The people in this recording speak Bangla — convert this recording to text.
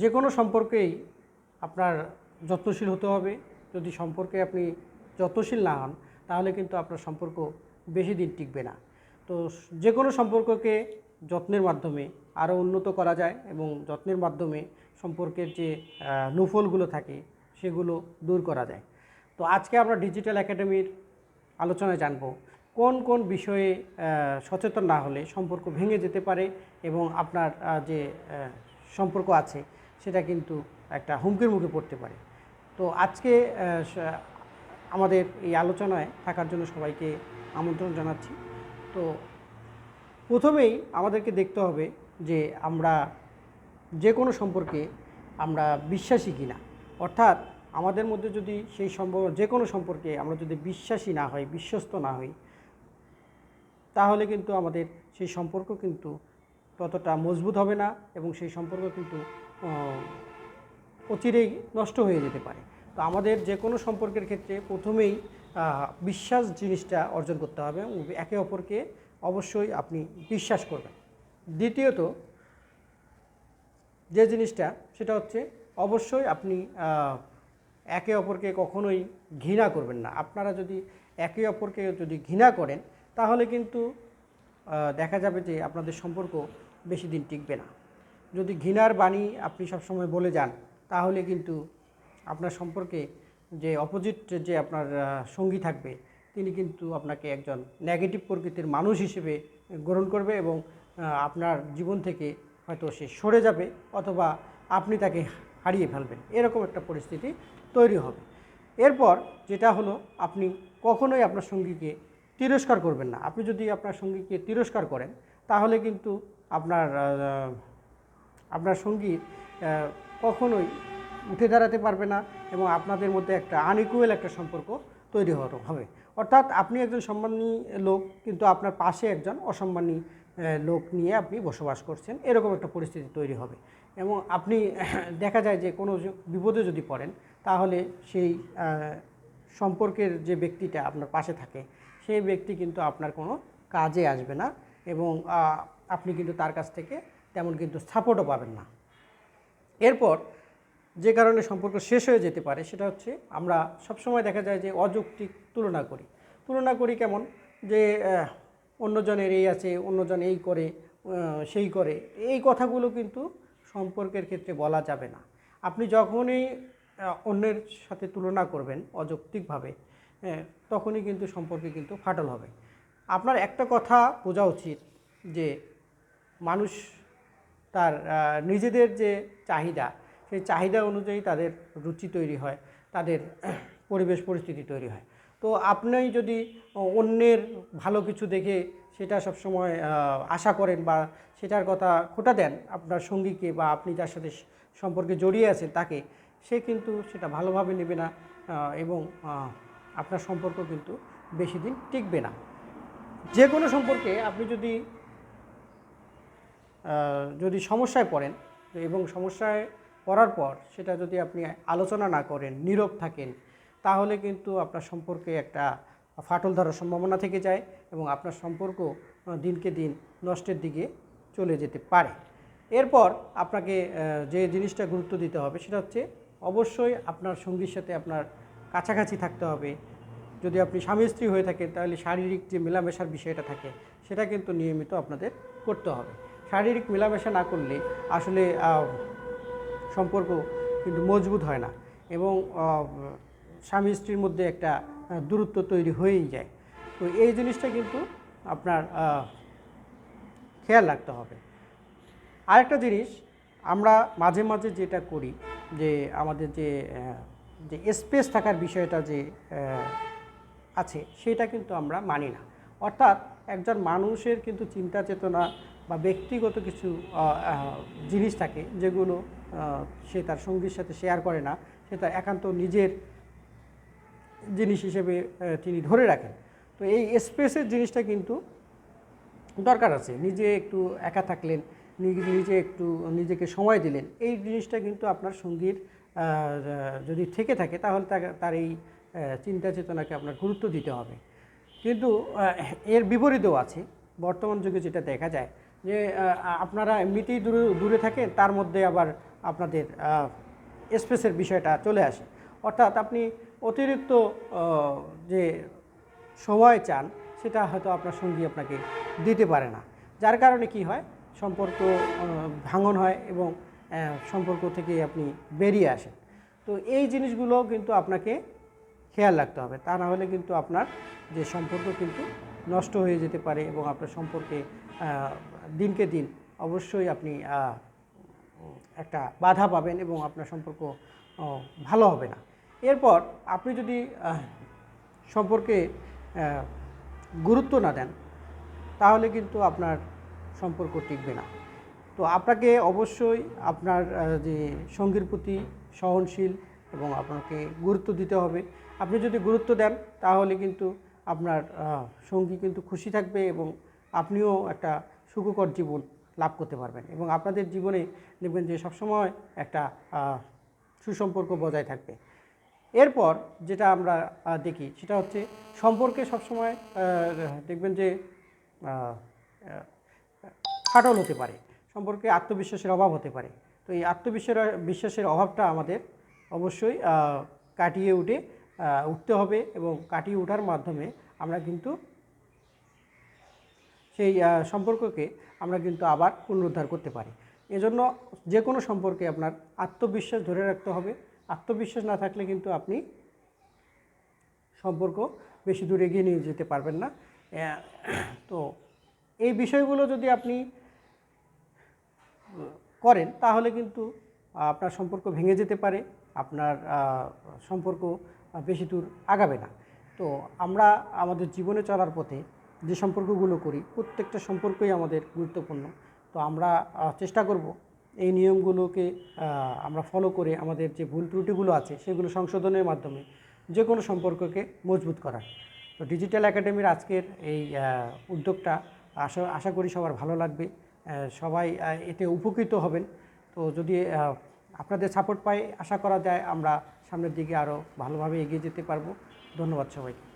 যে কোনো সম্পর্কেই আপনার যত্নশীল হতে হবে। যদি সম্পর্কে আপনি যত্নশীল না হন, তাহলে কিন্তু আপনার সম্পর্ক বেশি দিন টিকবে না। তো যে কোনো সম্পর্ককে যত্নের মাধ্যমে আরও উন্নত করা যায় এবং যত্নের মাধ্যমে সম্পর্কের যে নুফলগুলো থাকে, সেগুলো দূর করা যায়। তো আজকে আমরা ডিজিটাল একাডেমির আলোচনায় জানব, কোন কোন বিষয়ে সচেতন না হলে সম্পর্ক ভেঙে যেতে পারে এবং আপনার যে সম্পর্ক আছে সেটা কিন্তু একটা হুমকির মুখে পড়তে পারে। তো আজকে আমাদের এই আলোচনায় থাকার জন্য সবাইকে আমন্ত্রণ জানাচ্ছি। তো প্রথমেই আমাদেরকে দেখতে হবে যে আমরা যে কোনো সম্পর্কে আমরা বিশ্বাসী কিনা। অর্থাৎ আমাদের মধ্যে যদি সেই সম্পর্ক যে কোনো সম্পর্কে আমরা যদি বিশ্বাসী না হই, বিশ্বস্ত না হই, তাহলে কিন্তু আমাদের সেই সম্পর্ক কিন্তু ততটা মজবুত হবে না এবং সেই সম্পর্ক কিন্তু অচিরেই নষ্ট হয়ে যেতে পারে। তো আমাদের যে কোনো সম্পর্কের ক্ষেত্রে প্রথমেই বিশ্বাস জিনিসটা অর্জন করতে হবে এবং একে অপরকে অবশ্যই আপনি বিশ্বাস করবেন। দ্বিতীয়ত, যে জিনিসটা, সেটা হচ্ছে অবশ্যই আপনি একে অপরকে কখনোই ঘৃণা করবেন না। আপনারা যদি একে অপরকে যদি ঘৃণা করেন, তাহলে কিন্তু দেখা যাবে যে আপনাদের সম্পর্ক বেশি দিন টিকবে না। যদি ঘৃণার বাণী আপনি সবসময় বলে যান, তাহলে কিন্তু আপনার সম্পর্কে যে অপোজিট যে আপনার সঙ্গী থাকবে, তিনি কিন্তু আপনাকে একজন নেগেটিভ প্রকৃতির মানুষ হিসেবে গ্রহণ করবে এবং আপনার জীবন থেকে হয়তো সে সরে যাবে অথবা আপনি তাকে হারিয়ে ফেলবেন। এরকম একটা পরিস্থিতি তৈরি হবে। এরপর যেটা হলো, আপনি কখনোই আপনার সঙ্গীকে তিরস্কার করবেন না। আপনি যদি আপনার সঙ্গীকে তিরস্কার করেন, তাহলে কিন্তু আপনার আপনার সঙ্গী কখনোই উঠে দাঁড়াতে পারবে না এবং আপনাদের মধ্যে একটা আনইকুয়াল একটা সম্পর্ক তৈরি হবে। অর্থাৎ আপনি একজন সম্মানী লোক, কিন্তু আপনার পাশে একজন অসম্মানী লোক নিয়ে আপনি বসবাস করছেন, এরকম একটা পরিস্থিতি তৈরি হবে। এবং আপনি, দেখা যায় যে কোনো বিপদে যদি পড়েন, তাহলে সেই সম্পর্কের যে ব্যক্তিটা আপনার পাশে থাকে সেই ব্যক্তি কিন্তু আপনার কোনো কাজে আসবে না এবং আপনি কিন্তু তার কাছ থেকে তেমন কিন্তু সাপোর্টও পাবেন না। এরপর যে কারণে সম্পর্ক শেষ হয়ে যেতে পারে সেটা হচ্ছে আমরা সবসময় দেখা যায় যে অযৌক্তিক তুলনা করি। তুলনা করি কেমন? যে অন্যজনের এই আছে, অন্যজন এই করে সেই করে, এই কথাগুলো কিন্তু সম্পর্কের ক্ষেত্রে বলা যাবে না। আপনি যখনই অন্যের সাথে তুলনা করবেন অযৌক্তিকভাবে হ্যাঁ, তখনই কিন্তু সম্পর্কে কিন্তু ফাটল হবে। আপনার একটা কথা বোঝা উচিত যে মানুষ তার নিজেদের যে চাহিদা সেই চাহিদা অনুযায়ী তাদের রুচি তৈরি হয় তাদের পরিবেশ পরিস্থিতি তৈরি হয়। তো আপনি যদি অন্যের ভালো কিছু দেখে সেটা সবসময় আশা করেন বা সেটার কথা খোটা দেন আপনার সঙ্গীকে বা আপনি যার সাথে সম্পর্কে জড়িয়ে আছেন তাকে সে কিন্তু সেটা ভালোভাবে নেবে না এবং আপনার সম্পর্ক কিন্তু বেশি দিন টিকবে না। যে কোনো সম্পর্কে আপনি যদি যদি সমস্যায় পড়েন এবং সমস্যায় পড়ার পর সেটা যদি আপনি আলোচনা না করেন, নীরব থাকেন, তাহলে কিন্তু আপনার সম্পর্কে একটা ফাটল ধরার সম্ভাবনা থেকে যায় এবং আপনার সম্পর্ক দিনকে দিন নষ্টের দিকে চলে যেতে পারে। এরপর আপনাকে যে জিনিসটা গুরুত্ব দিতে হবে সেটা হচ্ছে অবশ্যই আপনার সঙ্গীর সাথে আপনার কাছাকাছি থাকতে হবে। যদি আপনি স্বামী স্ত্রী হয়ে থাকেন, তাহলে শারীরিক যে মেলামেশার বিষয়টা থাকে, সেটা কিন্তু নিয়মিত আপনাদের করতে হবে। শারীরিক মেলামেশা না করলে আসলে সম্পর্ক কিন্তু মজবুত হয় না এবং স্বামী স্ত্রীর মধ্যে একটা দূরত্ব তৈরি হয়েই যায়। তো এই জিনিসটা কিন্তু আপনার খেয়াল রাখতে হবে। আরেকটা জিনিস, আমরা মাঝে মাঝে যেটা করি যে আমাদের যে যে স্পেস থাকার বিষয়টা যে আছে, সেটা কিন্তু আমরা মানি না। অর্থাৎ একজন মানুষের কিন্তু চিন্তা চেতনা বা ব্যক্তিগত কিছু জিনিস থাকে যেগুলো সে তার সঙ্গীর সাথে শেয়ার করে না, সে তার একান্ত নিজের জিনিস হিসেবে তিনি ধরে রাখেন। তো এই স্পেসের জিনিসটা কিন্তু দরকার আছে। নিজে একটু একা থাকলেন নিজে একটু নিজেকে সময় দিলেন, এই জিনিসটা কিন্তু আপনার সঙ্গীর যদি থেকে থাকে তাহলে তার এই চিন্তা চেতনাকে আপনার গুরুত্ব দিতে হবে। কিন্তু এর বিপরীতও আছে। বর্তমান যুগে যেটা দেখা যায় যে আপনারা এমনিতেই দূরে দূরে থাকেন, তার মধ্যে আবার আপনাদের স্পেসের বিষয়টা চলে আসে। অর্থাৎ আপনি অতিরিক্ত যে সময় চান, সেটা হয়তো আপনার সঙ্গী আপনাকে দিতে পারে না। যার কারণে কি হয়? সম্পর্ক ভাঙন হয় এবং সম্পর্ক থেকে আপনি বেরিয়ে আসেন। তো এই জিনিসগুলো কিন্তু আপনাকে খেয়াল রাখতে হবে। তা না হলে কিন্তু আপনার যে সম্পর্ক কিন্তু নষ্ট হয়ে যেতে পারে এবং আপনার সম্পর্কে দিনকে দিন অবশ্যই আপনি একটা বাধা পাবেন এবং আপনার সম্পর্ক ভালো হবে না। এরপর আপনি যদি সম্পর্কে গুরুত্ব না দেন, তাহলে কিন্তু আপনার সম্পর্ক টিকবে না। তো আপনাকে অবশ্যই আপনার যে সঙ্গীর প্রতি সহনশীল এবং আপনাকে গুরুত্ব দিতে হবে। আপনি যদি গুরুত্ব দেন, তাহলে কিন্তু আপনার সঙ্গী কিন্তু খুশি থাকবে এবং আপনিও একটা সুখকর জীবন লাভ করতে পারবেন এবং আপনাদের জীবনে দেখবেন যে সবসময় একটা সুসম্পর্ক বজায় থাকবে। এরপর যেটা আমরা দেখি সেটা হচ্ছে সম্পর্কে সবসময় দেখবেন যে ফাটল হতে পারে। সম্পর্কে আত্মবিশ্বাসের অভাব হতে পারে। তো এই আত্মবিশ্বাসের, বিশ্বাসের অভাবটা আমাদের অবশ্যই কাটিয়ে উঠে উঠতে হবে এবং কাটিয়ে ওঠার মাধ্যমে আমরা কিন্তু সেই সম্পর্ককে আমরা কিন্তু আবার পুনরুদ্ধার করতে পারি। এজন্য যে কোনো সম্পর্কে আপনার আত্মবিশ্বাস ধরে রাখতে হবে। আত্মবিশ্বাস না থাকলে কিন্তু আপনি সম্পর্ক বেশি দূর এগিয়ে নিয়ে যেতে পারবেন না। তো এই বিষয়গুলো যদি আপনি করেন, তাহলে কিন্তু আপনার সম্পর্ক ভেঙে যেতে পারে, আপনার সম্পর্ক বেশি দূর আগাবে না। তো আমরা আমাদের জীবনে চলার পথে যে সম্পর্কগুলো করি, প্রত্যেকটা সম্পর্কই আমাদের গুরুত্বপূর্ণ। তো আমরা চেষ্টা করব এই নিয়মগুলোকে আমরা ফলো করে আমাদের যে ভুল ত্রুটিগুলো আছে, সেগুলো সংশোধনের মাধ্যমে যে কোনো সম্পর্ককে মজবুত করার। তো ডিজিটাল একাডেমির আজকের এই উদ্যোগটা আশা আশা করি সবার ভালো লাগবে। সবাই এতে উপকৃত হবেন। তো যদি আপনাদের সাপোর্ট পাই আশা করা যায় আমরা সামনের দিকে আরও ভালোভাবে এগিয়ে যেতে পারব। ধন্যবাদ সবাইকে।